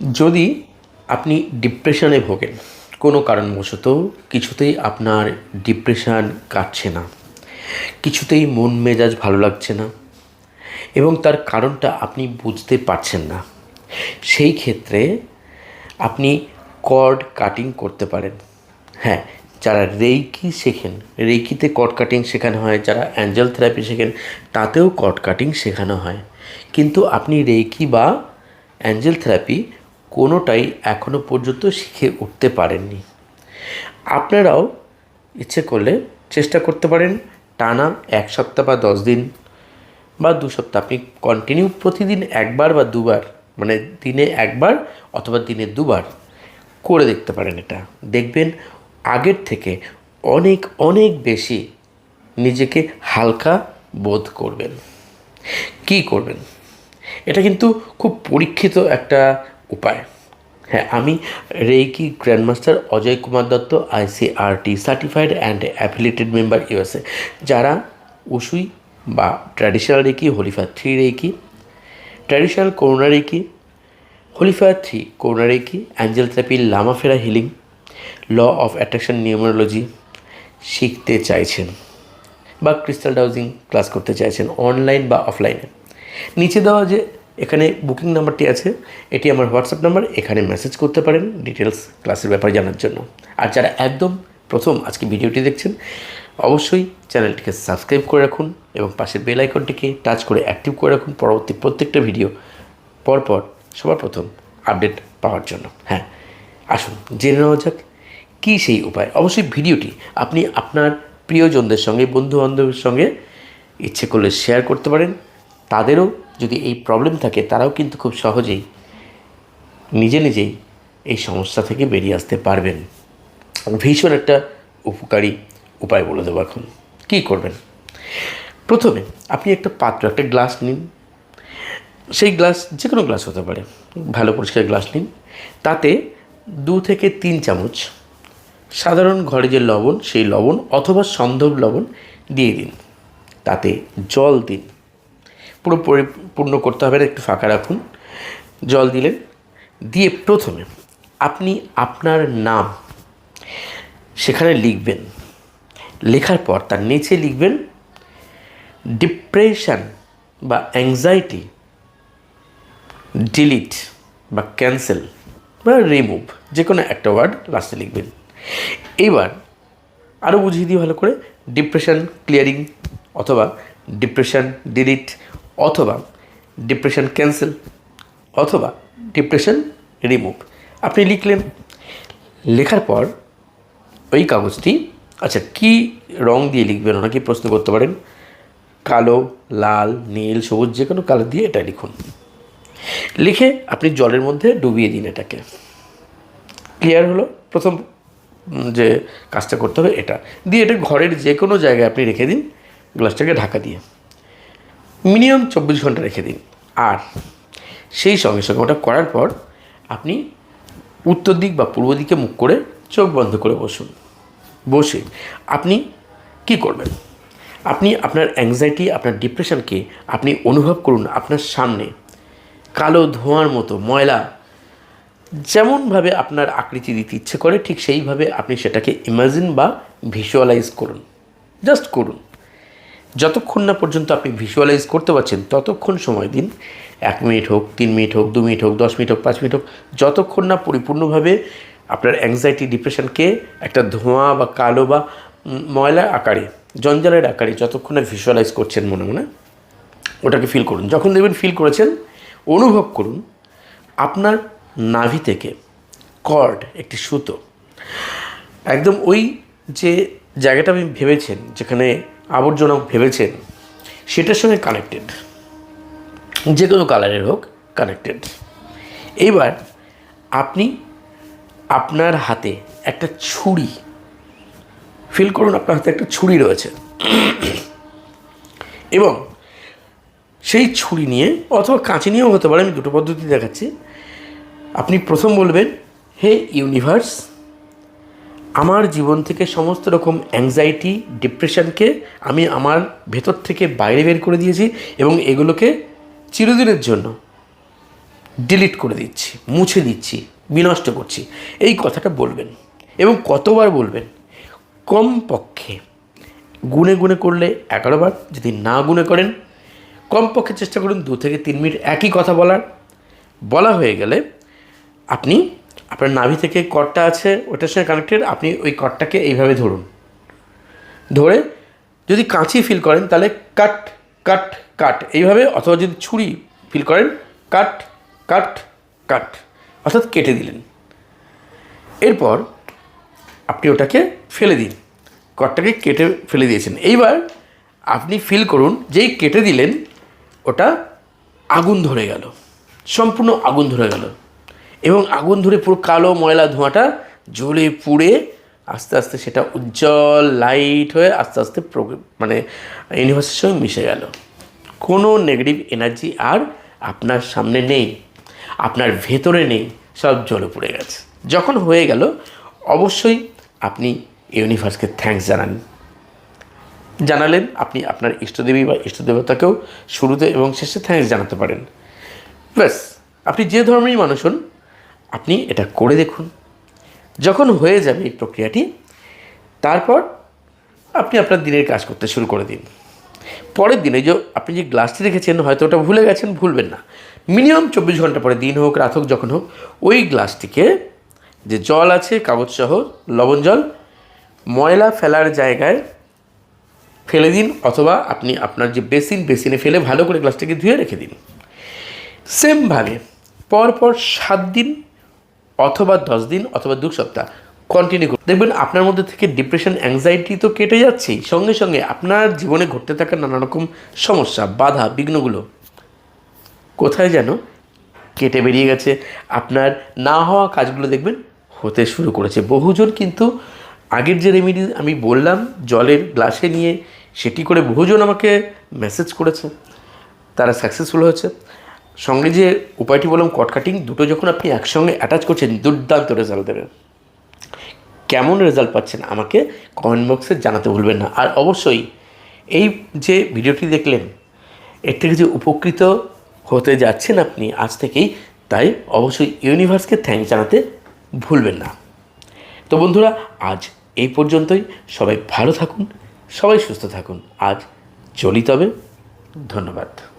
যদি আপনি ডিপ্রেশনে ভোগেন, কোনো কারণবশত কিছুতেই আপনার ডিপ্রেশান কাটছে না, কিছুতেই মন মেজাজ ভালো লাগছে না এবং তার কারণটা আপনি বুঝতে পারছেন না, সেই ক্ষেত্রে আপনি কর্ড কাটিং করতে পারেন। হ্যাঁ যারা রেইকি শেখেন, রেইকিতে কর্ড কাটিং শেখানো হয়, যারা অ্যাঞ্জেল থেরাপি শেখেন, তাতেও কর্ড কাটিং শেখানো হয়। কিন্তু আপনি রেইকি বা অ্যাঞ্জেল থেরাপি কোনোটাই এখনও পর্যন্ত শিখে উঠতে পারেননি। আপনারাও ইচ্ছে করলে চেষ্টা করতে পারেন টানা এক সপ্তাহ বা দশ দিন বা দু সপ্তাহ। আপনি কন্টিনিউ প্রতিদিন একবার বা দুবার মানে দিনে একবার অথবা দিনে দুবার করে দেখতে পারেন এটা। দেখবেন আগের থেকে অনেক অনেক বেশি নিজেকে হালকা বোধ করবেন। কি করবেন? এটা কিন্তু খুব পরীক্ষিত একটা উপায়। হ্যাঁ আমি reiki grandmaster Ajay Kumar Dutta ICRT certified and affiliated member USA যারা উসুই বা traditional reiki holy fire three reiki traditional Karuna reiki holy fire three Karuna reiki angel therapy Lama Fera healing, law of attraction numerology শিখতে চাইছেন বা crystal dowsing class করতে চাইছেন, online বা অফলাইনে। নিচে দেওয়া যে এখানে বুকিং নাম্বারটি আছে, এটি আমার হোয়াটসঅ্যাপ নাম্বার এখানে মেসেজ করতে পারেন ডিটেলস ক্লাসের ব্যাপারে জানার জন্য। আর যারা একদম প্রথম আজকে ভিডিওটি দেখছেন, অবশ্যই চ্যানেলটিকে সাবস্ক্রাইব করে রাখুন এবং পাশের বেল আইকনটিকে টাচ করে অ্যাক্টিভ করে রাখুন পরবর্তী প্রত্যেকটা ভিডিও পরপর সবার প্রথম আপডেট পাওয়ার জন্য। হ্যাঁ আসুন, জেনে নেওয়া যাক কী সেই উপায়। অবশ্যই ভিডিওটি আপনি আপনার প্রিয়জনদের সঙ্গে বন্ধু বান্ধবের সঙ্গে ইচ্ছে করলে শেয়ার করতে পারেন, তাদেরও যদি এই প্রবলেম থাকে, তারাও কিন্তু খুব সহজেই, নিজে নিজেই এই সমস্যা থেকে বেরিয়ে আসতে পারবেন। ভীষণ একটা উপকারী উপায় বলে দেবো এখন। কী করবেন? প্রথমে আপনি একটা পাত্র, একটা গ্লাস নিন। সেই গ্লাস যে কোনো গ্লাস হতে পারে, ভালো পরিষ্কার গ্লাস নিন। তাতে দু থেকে তিন চামচ সাধারণ ঘরে যে লবণ, সেই লবণ অথবা সন্ধব লবণ দিয়ে দিন। তাতে জল দিন। পুরো পরিপূর্ণ করতে হবে না একটু ফাঁকা রাখুন। জল দিলেন। দিয়ে প্রথমে আপনি আপনার নাম সেখানে লিখবেন। লেখার পর তার নিচে লিখবেন, ডিপ্রেশন বা অ্যাংজাইটি ডিলিট বা ক্যান্সেল বা রিমুভ যে কোনো একটা ওয়ার্ড লাস্টে লিখবেন। এবার আরও বুঝিয়ে দিই ভালো করে, ডিপ্রেশন ক্লিয়ারিং অথবা ডিপ্রেশন ডিলিট অথবা ডিপ্রেশন ক্যান্সেল অথবা ডিপ্রেশন রিমুভ আপনি লিখলেন। লেখার পর ওই কাগজটি আচ্ছা কি রং দিয়ে লিখবেন ওনাকে প্রশ্ন করতে পারেন। কালো, লাল, নীল, সবুজ যে কোনো কালার দিয়ে এটা লিখুন। লিখে আপনি জলের মধ্যে ডুবিয়ে দিন এটাকে। ক্লিয়ার হলো? প্রথম যে কাজটা করতে হবে এটা। দিয়ে এটা ঘরের যে কোনো জায়গায় আপনি রেখে দিন, গ্লাসটাকে ঢাকা দিয়ে। মিনিমাম চব্বিশ ঘণ্টা রেখে দিন। আর সেই সঙ্গে সঙ্গে ওটা করার পর আপনি উত্তর দিক বা পূর্ব দিকে মুখ করে চোখ বন্ধ করে বসুন। বসে আপনি কি করবেন? আপনি আপনার অ্যাংজাইটি আপনার ডিপ্রেশনকে আপনি অনুভব করুন আপনার সামনে। কালো ধোঁয়ার মতো, ময়লা যেমনভাবে আপনার আকৃতি দিতে ইচ্ছে করে, ঠিক সেইভাবে আপনি সেটাকে ইমাজিন বা ভিজুয়ালাইজ করুন। জাস্ট করুন। যতক্ষণ না পর্যন্ত আপনি ভিজুয়ালাইজ করতে পারছেন, ততক্ষণ সময় দিন। এক মিনিট হোক, তিন মিনিট হোক, দু মিনিট হোক, দশ মিনিট হোক, পাঁচ মিনিট হোক, যতক্ষণ না পরিপূর্ণভাবে আপনার অ্যাংজাইটি ডিপ্রেশনকে একটা ধোঁয়া বা কালো বা ময়লা আকারে, জঞ্জালের আকারে যতক্ষণ না ভিজুয়ালাইজ করছেন মনে মনে, ওটাকে ফিল করুন। যখন দেখবেন ফিল করেছেন, অনুভব করুন, আপনার নাভি থেকে কর্ড একটি সুতো, একদম ওই যে জায়গাটা আপনি ভেবেছেন, যেখানে আবর্জনা ভেবেছেন সেটার সঙ্গে কানেক্টেড যে কোনো কালারের হোক কানেক্টেড এবার আপনি আপনার হাতে একটা ছুরি ফিল করুন, আপনার হাতে একটা ছুরি রয়েছে। এবং সেই ছুরি নিয়ে অথবা কাঁচি নিয়েও হতে পারে, আমি দুটো পদ্ধতি দেখাচ্ছি। আপনি প্রথম বলবেন, হে ইউনিভার্স আমার জীবন থেকে সমস্ত রকম অ্যাংজাইটি ডিপ্রেশনকে আমি আমার ভেতর থেকে বাইরে বের করে দিয়েছি এবং এগুলোকে চিরদিনের জন্য ডিলিট করে দিচ্ছি, মুছে দিচ্ছি, বিনষ্ট করছি। এই কথাটা বলবেন এবং কতবার বলবেন কম পক্ষে গুনে গুনে করলে এগারো বার, যদি না গুনে করেন, কমপক্ষে চেষ্টা করুন দু থেকে তিন মিনিট একই কথা বলার। বলা হয়ে গেলে আপনি আপনার নাভি থেকে কর্ডটা আছে, ওটার সঙ্গে কানেক্টেড আপনি ওই কর্ডটাকে এইভাবে ধরুন। ধরে যদি কাঁচি ফিল করেন, তাহলে কাট কাট কাট এইভাবে অথবা যদি ছুরি ফিল করেন কাট কাট কাট অর্থাৎ কেটে দিলেন। এরপর আপনি ওটাকে ফেলে দিন। কটটাকে কেটে ফেলে দিয়েছেন। এইবার আপনি ফিল করুন, যেই কেটে দিলেন, ওটা আগুন ধরে গেল। সম্পূর্ণ আগুন ধরে গেল। এবং আগুন ধরে পুরো কালো ময়লা ধোঁয়াটা জ্বলে পুড়ে আস্তে আস্তে সেটা উজ্জ্বল লাইট হয়ে আস্তে আস্তে মানে ইউনিভার্সের সঙ্গে মিশে গেল। কোনো নেগেটিভ এনার্জি আর আপনার সামনে নেই, আপনার ভেতরে নেই, সব জলে পড়ে গেছে। যখন হয়ে গেল, অবশ্যই আপনি ইউনিভার্সকে থ্যাঙ্কস জানান। জানালেন আপনি আপনার ইষ্টদেবী বা ইষ্টদেবতাকেও শুরুতে এবং শেষে থ্যাঙ্কস জানাতে পারেন। ব্যাস, আপনি যে ধর্মেরই মানুষ হন আপনি এটা করে দেখুন। যখন হয়ে যাবে এই প্রক্রিয়াটি, তারপর আপনি আপনার দিনের কাজ করতে শুরু করে দিন। পরের দিনে যে আপনি যে গ্লাসটি রেখেছেন, হয়তো ওটা ভুলে গেছেন, ভুলবেন না। মিনিমাম চব্বিশ ঘণ্টা পরে দিন হোক, রাত হোক, যখন হোক, ওই গ্লাসটিকে যে জল আছে কাগজ সহ লবণ জল, ময়লা ফেলার জায়গায় ফেলে দিন, অথবা আপনি আপনার যে বেসিন, বেসিনে ফেলে ভালো করে গ্লাসটিকে ধুয়ে রেখে দিন। সেমভাবে পরপর সাত দিন অথবা দশ দিন অথবা দু সপ্তাহ। কন্টিনিউ করুন। দেখবেন আপনার মধ্যে থেকে ডিপ্রেশন অ্যাংজাইটি তো কেটে যাচ্ছেই। সঙ্গে সঙ্গে আপনার জীবনে ঘটতে থাকা নানা রকম সমস্যা, বাধা, বিঘ্নগুলো কোথায় যেন কেটে বেরিয়ে গেছে। আপনার না হওয়া কাজগুলো দেখবেন হতে শুরু করেছে। বহুজন কিন্তু আগের যে রেমিডি আমি বললাম, জলের গ্লাসে নিয়ে সেটি করে বহুজন আমাকে মেসেজ করেছে। তারা সাকসেসফুল হয়েছে। সঙ্গে যে উপায়টি বললাম কট কাটিং দুটো যখন আপনি একসঙ্গে অ্যাটাচ করছেন, দুর্দান্ত রেজাল্ট দেবে। কেমন রেজাল্ট পাচ্ছেন আমাকে কমেন্ট বক্সে জানাতে ভুলবেন না। আর অবশ্যই এই যে ভিডিওটি দেখলেন, এর থেকে যে উপকৃত হতে যাচ্ছেন আপনি আজ থেকেই, তাই অবশ্যই ইউনিভার্সকে থ্যাংক জানাতে ভুলবেন না। তো বন্ধুরা, আজ এই পর্যন্তই। সবাই ভালো থাকুন, সবাই সুস্থ থাকুন। আজ চলি তবে। ধন্যবাদ।